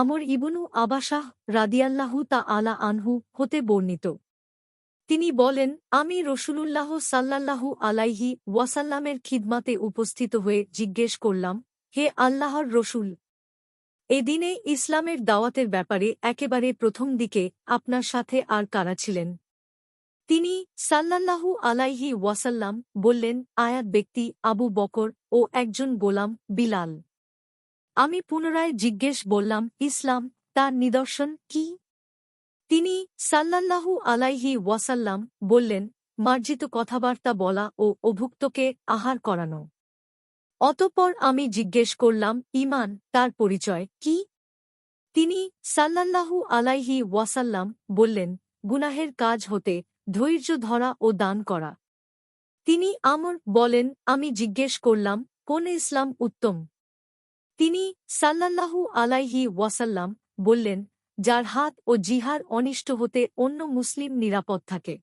আমর ইবনু আবাসাহ রাদিয়াল্লাহু তা আলা আনহু হতে বর্ণিত। তিনি বলেন, আমি রসুলুল্লাহ সাল্লাল্লাহু আলাইহি ওয়াসাল্লামের খিদমাতে উপস্থিত হয়ে জিজ্ঞেস করলাম, হে আল্লাহর রসুল, এদিনে ইসলামের দাওয়াতের ব্যাপারে একেবারে প্রথম দিকে আপনার সাথে আর কারা ছিলেন? তিনি সাল্লাল্লাহু আলাইহি ওয়াসাল্লাম বললেন, আয়াত ব্যক্তি আবু বকর ও একজন গোলাম বিলাল। আমি পুনরায় জিজ্ঞেস বললাম ইসলাম, তার নিদর্শন কি? তিনি সাল্লাল্লাহু আলাইহি ওয়াসাল্লাম বললেন, মার্জিত কথাবার্তা বলা ও অভুক্তকে আহার করানো। অতঃপর আমি জিজ্ঞেস করলাম, ইমান, তার পরিচয় কি? তিনি সাল্লাল্লাহু আলাইহি ওয়াসাল্লাম বললেন, গুনাহের কাজ হতে ধৈর্য ধরা ও দান করা। তিনি আমর বলেন, আমি জিজ্ঞেস করলাম, কোন ইসলাম উত্তম? তিনি সাল্লাল্লাহু আলাইহি ওয়াসাল্লাম বললেন, যার হাত ও জিহার অনিষ্ট হতে অন্য মুসলিম নিরাপদ থাকে।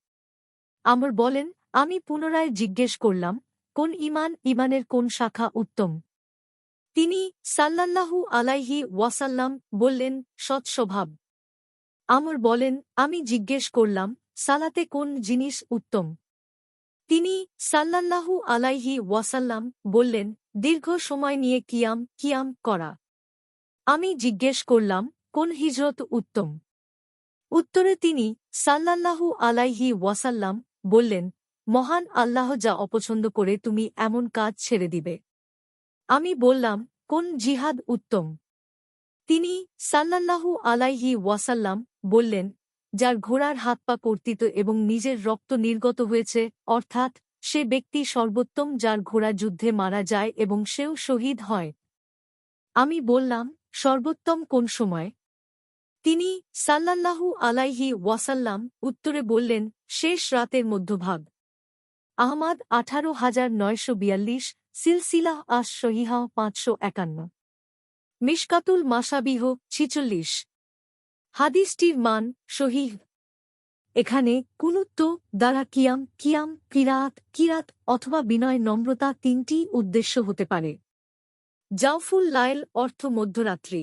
আমর বলেন, আমি পুনরায় জিজ্ঞেস করলাম, কোন ইমান ইমানের কোন শাখা উত্তম? তিনি সাল্লাল্লাহু আলাইহি ওয়াসাল্লাম বললেন সৎস্বভাব আমর বলেন, আমি জিজ্ঞেস করলাম, সালাতে কোন জিনিস উত্তম? তিনি সাল্লাল্লাহু আলাইহি ওয়াসাল্লাম বললেন দীর্ঘ সময় নিয়ে কিয়াম কিয়াম করা। আমি জিজ্ঞেস করলাম, কোন হিজরত উত্তম? উত্তরে তিনি, সাল্লাল্লাহু আলাইহি ওয়াসাল্লাম, বললেন, মহান আল্লাহ যা অপছন্দ করে তুমি এমন কাজ ছেড়ে দিবে। আমি বললাম, কোন জিহাদ উত্তম? তিনি, সাল্লাল্লাহু আলাইহি ওয়াসাল্লাম, বললেন, যার ঘোড়ার হাত পা কর্তিত এবং নিজের রক্ত নির্গত হয়েছে, অর্থাৎ সে ব্যক্তি সর্বোত্তম যার ঘোড়া যুদ্ধে মারা যায় এবং সেও শহীদ হয়। আমি বললাম, সর্বোত্তম কোন সময়? তিনি সাল্লাল্লাহু আলাইহি ওয়াসাল্লাম উত্তরে বললেন, শেষ রাতের মধ্যভাগ। আহমাদ আঠারো হাজার নয়শো বিয়াল্লিশ, সিলসিলাহ আস সহিহা পাঁচশো একান্ন। মিশকাতুল মাসাবিহ ছিচল্লিশ। হাদিসটির মান শহীহ এখানে কুনুত্ব দ্বারা কিয়াম কিয়াম, কিরাত কিরাত অথবা বিনয় নম্রতা তিনটি উদ্দেশ্য হতে পারে। জাউফুল লাইল অর্থ মধ্যরাত্রি।